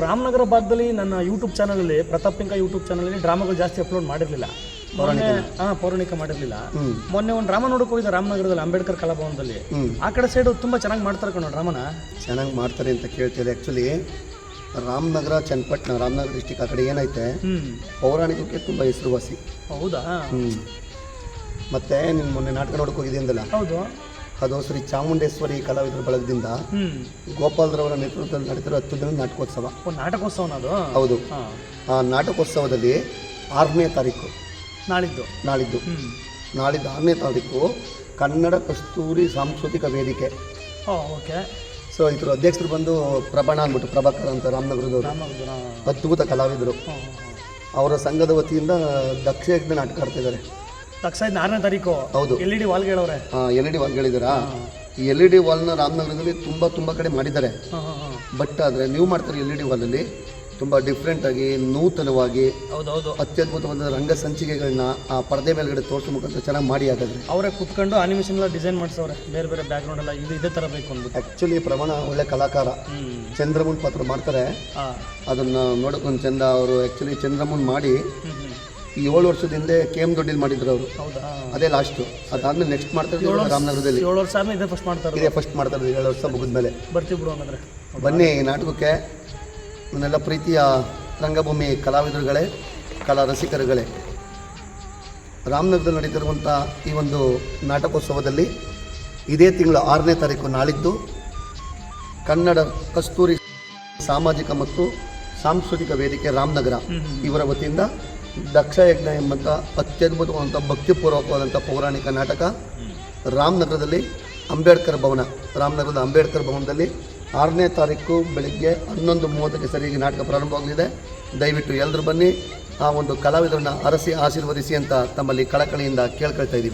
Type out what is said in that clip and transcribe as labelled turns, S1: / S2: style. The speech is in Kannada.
S1: ರಾಮನಗರ ಭಾಗದಲ್ಲಿ ನನ್ನ ಯೂಟ್ಯೂಬ್ ಚಾನಲಲ್ಲಿ ಪ್ರತಾಪ್ ಪಿಂಕ ಯೂಟ್ಯೂಬ್ ಚಾನಲಲ್ಲಿ ಡ್ರಾಮಾಗಳು ಜಾಸ್ತಿ ಅಪ್ಲೋಡ್ ಮಾಡಿರಲಿಲ್ಲ. ಮೊನ್ನೆ ಹಾಂ ಪೌರಾಣಿಕ ಮಾಡಿರಲಿಲ್ಲ. ಮೊನ್ನೆ ಒಂದು ಡ್ರಾಮಾ ನೋಡಕ್ ಹೋಗಿದ್ದೆ ರಾಮನಗರದಲ್ಲಿ ಅಂಬೇಡ್ಕರ್ ಕಲಾಭವನದಲ್ಲಿ. ಆ ಕಡೆ ಸೈಡ್ ತುಂಬಾ ಚೆನ್ನಾಗಿ ಮಾಡ್ತಾರೆ ಕಣೋ ಡ್ರಾಮಾನ
S2: ಚೆನ್ನಾಗಿ ಮಾಡ್ತಾರೆ ಅಂತ ಕೇಳ್ತಿದೆ. ಆಕ್ಚುಲಿ ರಾಮನಗರ ಚನ್ನಪಟ್ಟಣ ರಾಮನಗರ ಡಿಸ್ಟಿಕ್ ಆ ಕಡೆ ಏನೈತೆ? ಪೌರಾಣಿಕಕ್ಕೆ ತುಂಬಾ ಹೆಸರುವಾಸಿ.
S1: ಹೌದಾ?
S2: ಹ್ಞೂ ಮತ್ತೆ ನೀನು ಮೊನ್ನೆ ನಾಟಕ ನೋಡಕ್ಕೆ ಹೋಗಿದೆ ಅಂದಲ್ಲ?
S1: ಹೌದು.
S2: ಅದು ಶ್ರೀ ಚಾಮುಂಡೇಶ್ವರಿ ಕಲಾವಿದರ ಬಳಗದಿಂದ ಗೋಪಾಲ್ರವರ ನೇತೃತ್ವದಲ್ಲಿ ನಡೀತಿರೋ ಹತ್ತು ದಿನದ ನಾಟಕೋತ್ಸವ
S1: ನಾಟಕೋತ್ಸವ ಅದು?
S2: ಹೌದು. ಆ ನಾಟಕೋತ್ಸವದಲ್ಲಿ ಆರನೇ ತಾರೀಕು.
S1: ನಾಳಿದ್ದು?
S2: ನಾಳಿದ್ದು. ನಾಳಿದ್ದು ಆರನೇ ತಾರೀಕು ಕನ್ನಡ ಕಸ್ತೂರಿ ಸಾಂಸ್ಕೃತಿಕ ವೇದಿಕೆ.
S1: ಓಕೆ.
S2: ಸೊ ಇದ್ರ ಅಧ್ಯಕ್ಷರು ಬಂದು ಪ್ರಭಾಣ ಅಂದ್ಬಿಟ್ಟು ಪ್ರಭಾಕರ್ ಅಂತ ರಾಮನಗರದವರು. ಅದ್ಭುತ ಕಲಾವಿದರು. ಅವರ ಸಂಘದ ವತಿಯಿಂದ ದಕ್ಷ ಯಜ್ಞ ನಾಟಕ ಆಡ್ತಿದ್ದಾರೆ.
S1: ತಕ್ಷ ಆರನೇ ತಾರೀಕು.
S2: ಹೌದು.
S1: ಎಲ್ ಇ ಡಿ ವಾಲ್ಗಳವ್ರೆ.
S2: ಎಲ್ ಇ ಡಿ ವಾಲ್ಗಳಿದ್ದೀರಾ? ಈ ಎಲ್ ಇ ಡಿ ವಾಲ್ನ ರಾಮನಗರದಲ್ಲಿ ತುಂಬ ತುಂಬ ಕಡೆ ಮಾಡಿದ್ದಾರೆ. ಬಟ್ ಆದರೆ ನೀವು ಮಾಡ್ತಾರೆ ಎಲ್ ಇ ಡಿ ವಾಲಲ್ಲಿ ತುಂಬ ಡಿಫ್ರೆಂಟಾಗಿ ನೂತನವಾಗಿ
S1: ಹೌದೌದು.
S2: ಅತ್ಯದ್ಭುತವಾದ ರಂಗ ಸಂಚಿಕೆಗಳನ್ನ ಆ ಪರದೆ ಮೇಲ್ಗಡೆ ತೋರಿಸೋ ಮುಖಾಂತರ ಚೆನ್ನಾಗಿ ಮಾಡಿ ಹಾಗಾದ್ರೆ.
S1: ಅವರೇ ಕುತ್ಕೊಂಡು ಅನಿಮೇಷನ್ ಎಲ್ಲ ಡಿಸೈನ್ ಮಾಡಿಸೋರೆ ಬೇರೆ ಬೇರೆ ಬ್ಯಾಕ್ಗ್ರೌಂಡ್ ಎಲ್ಲ ಇದು ಇದೇ ತರ ಬೇಕು ಅಂದ್ಬಿಟ್ಟು.
S2: ಆಕ್ಚುಲಿ ಪ್ರಮಾಣ ಒಳ್ಳೆ ಕಲಾಕಾರ. ಚಂದ್ರಮುನ್ ಪಾತ್ರ ಮಾಡ್ತಾರೆ. ಅದನ್ನ ನೋಡೋಕ್ಕೊಂದು ಚಂದ ಅವರು ಆಕ್ಚುಲಿ ಚಂದ್ರಮುನ್ ಮಾಡಿ ಈ ಏಳು ವರ್ಷದ ಹಿಂದೆ ಕೆ ಎಂ ದೊಡ್ಡಿಲ್ ಮಾಡಿದ್ರು ಅವರು.
S1: ಹೌದಾ?
S2: ಅದೇ ಲಾಸ್ಟು ಅದಾದ್ಮೇಲೆ ನೆಕ್ಸ್ಟ್ ಮಾಡ್ತಾ ಇರೋದು ರಾಮನಗರದಲ್ಲಿ.
S1: ಏಳು ವರ್ಷ ಆದ್ಮೇಲೆ ಇದೇ ಫಸ್ಟ್ ಮಾಡ್ತಾರೆ
S2: ಇದೇ ಫಸ್ಟ್ ಮಾಡ್ತಾ ಇರೋದು ಏಳು ವರ್ಷ ಮುಗಿದ್ಮೇಲೆ.
S1: ಬರ್ತೀವಿ ಬಿಡು ಹಂಗಂದ್ರೆ.
S2: ಬನ್ನಿ ಈ ನಾಟಕಕ್ಕೆ. ನನ್ನೆಲ್ಲ ಪ್ರೀತಿಯ ರಂಗಭೂಮಿ ಕಲಾವಿದರುಗಳೇ ಕಲಾ ರಸಿಕರುಗಳೇ. ರಾಮನಗರದಲ್ಲಿ ನಡೀತಿರುವಂಥ ಈ ಒಂದು ನಾಟಕೋತ್ಸವದಲ್ಲಿ ಇದೇ ತಿಂಗಳ ಆರನೇ ತಾರೀಕು ನಾಳಿದ್ದು ಕನ್ನಡ ಕಸ್ತೂರಿ ಸಾಮಾಜಿಕ ಮತ್ತು ಸಾಂಸ್ಕೃತಿಕ ವೇದಿಕೆ ರಾಮನಗರ ಇವರ ವತಿಯಿಂದ ದಕ್ಷ ಯಜ್ಞ ಎಂಬಂಥ ಅತ್ಯದ್ಭುತವಾದಂಥ ಭಕ್ತಿಪೂರ್ವಕವಾದಂಥ ಪೌರಾಣಿಕ ನಾಟಕ ರಾಮನಗರದಲ್ಲಿ ಅಂಬೇಡ್ಕರ್ ಭವನ, ರಾಮನಗರದ ಅಂಬೇಡ್ಕರ್ ಭವನದಲ್ಲಿ ಆರನೇ ತಾರೀಕು ಬೆಳಿಗ್ಗೆ ಹನ್ನೊಂದು ಮೂವತ್ತಕ್ಕೆ ಸರಿಯಾಗಿ ನಾಟಕ ಪ್ರಾರಂಭವಾಗಲಿದೆ. ದಯವಿಟ್ಟು ಎಲ್ಲರೂ ಬನ್ನಿ, ಆ ಒಂದು ಕಲಾವಿದರನ್ನ ಅರಸಿ ಆಶೀರ್ವದಿಸಿ ಅಂತ ತಮ್ಮಲ್ಲಿ ಕಳಕಳಿಯಿಂದ ಕೇಳ್ಕೊಳ್ತಾ ಇದ್ದೀವಿ.